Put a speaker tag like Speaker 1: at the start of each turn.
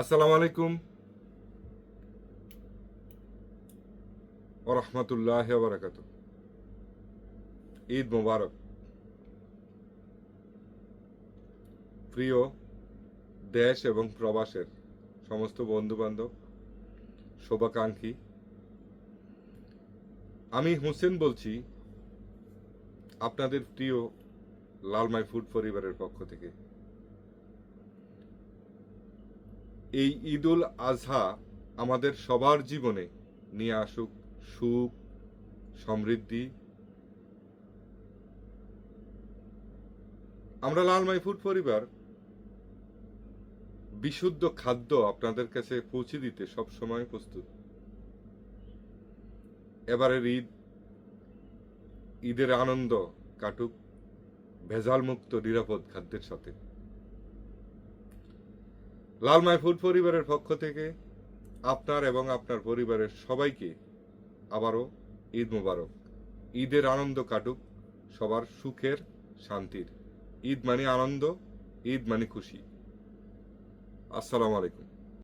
Speaker 1: আসসালামু আলাইকুম। ওরহমতুল্লাহ বারাকাত ঈদ মোবারক। প্রিয় দেশ এবং প্রবাসের সমস্ত বন্ধু বান্ধব শুভাকাঙ্ক্ষী, আমি হোসেন বলছি, আপনাদের প্রিয় লালমাই ফুড পরিবারের পক্ষ থেকে। এই ঈদুল আজহা আমাদের সবার জীবনে নিয়ে আসুক সুখ, সমৃদ্ধি। আমরা লালমাই ফুড পরিবার, বিশুদ্ধ খাদ্য আপনাদের কাছে পৌঁছে দিতে সব সময় প্রস্তুত। এবারের ঈদ, ঈদের আনন্দ কাটুক ভেজাল মুক্ত নিরাপদ খাদ্যের সাথে। লালমাই ফুড পরিবারের পক্ষ থেকে আপনার এবং আপনার পরিবারের সবাইকে আবারও ঈদ মুবারক। ঈদের আনন্দ কাটুক, সবার সুখের, শান্তির। ঈদ মানে আনন্দ, ঈদ মানে খুশি। আসসালামু আলাইকুম।